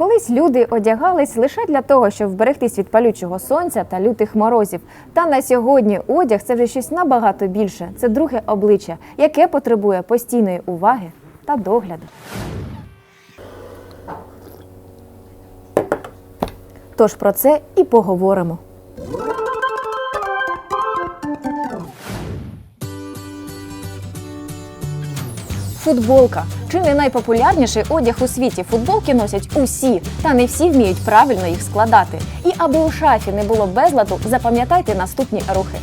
Колись люди одягались лише для того, щоб вберегтись від палючого сонця та лютих морозів. Та на сьогодні одяг це вже щось набагато більше. Це друге обличчя, яке потребує постійної уваги та догляду. Тож про це і поговоримо. Футболка чи не найпопулярніший одяг у світі. Футболки носять усі, та не всі вміють правильно їх складати. І аби у шафі не було безладу, запам'ятайте наступні рухи.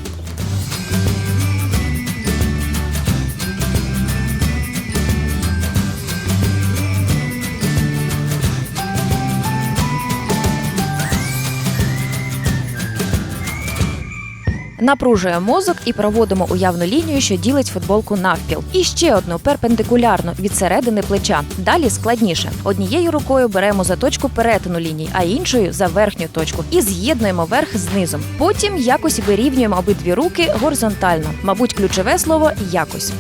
Напружує мозок і проводимо уявну лінію, що ділить футболку навпіл. І ще одну перпендикулярно від середини плеча. Далі складніше. Однією рукою беремо за точку перетину лінії, а іншою за верхню точку. І з'єднуємо верх з низом. Потім якось вирівнюємо обидві руки горизонтально. Мабуть, ключове слово якось.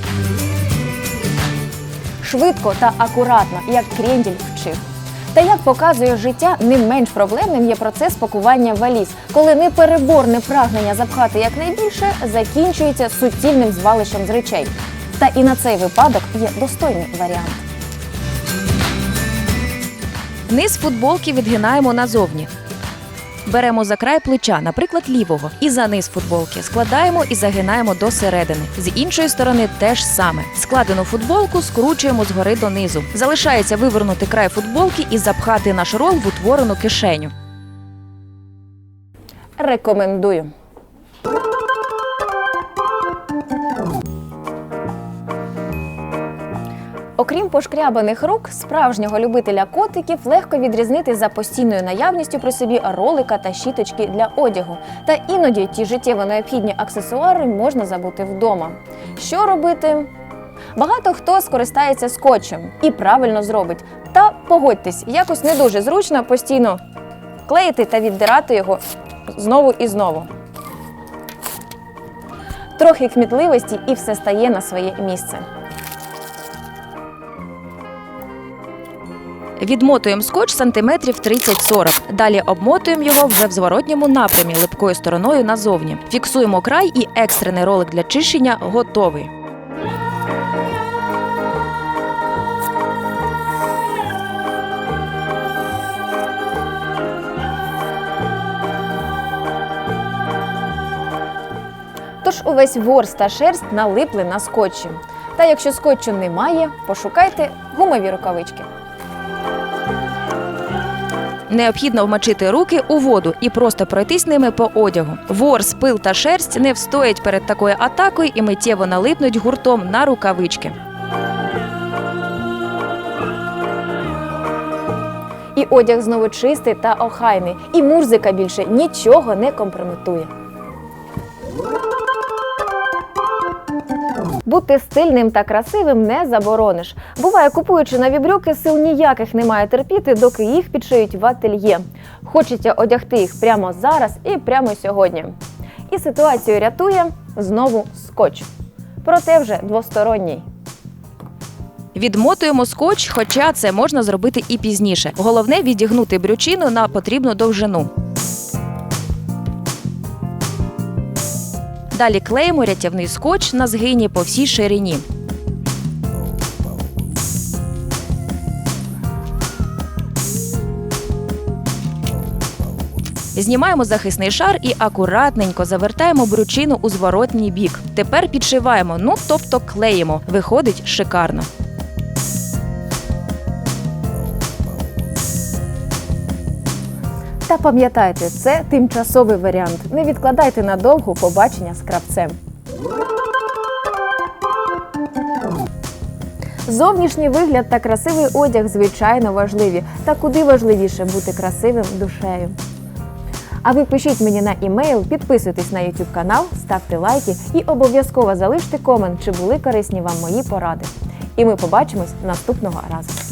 Швидко та акуратно, як кренділь вчив. Та як показує життя, не менш проблемним є процес пакування валіз, коли непереборне прагнення запхати якнайбільше закінчується суцільним звалищем з речей. Та і на цей випадок є достойний варіант. Низ футболки відгинаємо назовні. Беремо за край плеча, наприклад, лівого, і за низ футболки складаємо і загинаємо до середини. З іншої сторони теж саме. Складену футболку скручуємо згори донизу. Залишається вивернути край футболки і запхати наш рол в утворену кишеню. Рекомендую. Окрім пошкрябаних рук, справжнього любителя котиків легко відрізнити за постійною наявністю при собі ролика та щіточки для одягу. Та іноді ті життєво необхідні аксесуари можна забути вдома. Що робити? Багато хто скористається скотчем і правильно зробить. Та погодьтесь, якось не дуже зручно постійно клеїти та віддирати його знову і знову. Трохи кмітливості і все стає на своє місце. Відмотуємо скотч сантиметрів 30-40. Далі обмотуємо його вже в зворотньому напрямі липкою стороною назовні. Фіксуємо край і екстрений ролик для чищення готовий. Тож увесь ворс та шерсть налипли на скотчі. Та якщо скотчу немає, пошукайте гумові рукавички. Необхідно вмочити руки у воду і просто пройтись ними по одягу. Ворс, пил та шерсть не встоять перед такою атакою і миттєво налипнуть гуртом на рукавички. І одяг знову чистий та охайний, і мурзика більше нічого не компрометує. Бути стильним та красивим не заборониш. Буває, купуючи нові брюки, сил ніяких немає терпіти, доки їх підшиють в ательє. Хочеться одягти їх прямо зараз і прямо сьогодні. І ситуацію рятує знову скотч. Проте вже двосторонній. Відмотуємо скотч, хоча це можна зробити і пізніше. Головне відігнути брючину на потрібну довжину. Далі клеїмо рятівний скотч на згині по всій ширині. Знімаємо захисний шар і акуратненько завертаємо брючину у зворотній бік. Тепер підшиваємо, ну тобто клеїмо. Виходить шикарно. Та пам'ятайте, це тимчасовий варіант. Не відкладайте надовго побачення з кравцем. Зовнішній вигляд та красивий одяг звичайно важливі. Та куди важливіше бути красивим душею. А ви пишіть мені на імейл, підписуйтесь на YouTube канал, ставте лайки і обов'язково залиште комент, чи були корисні вам мої поради. І ми побачимось наступного разу.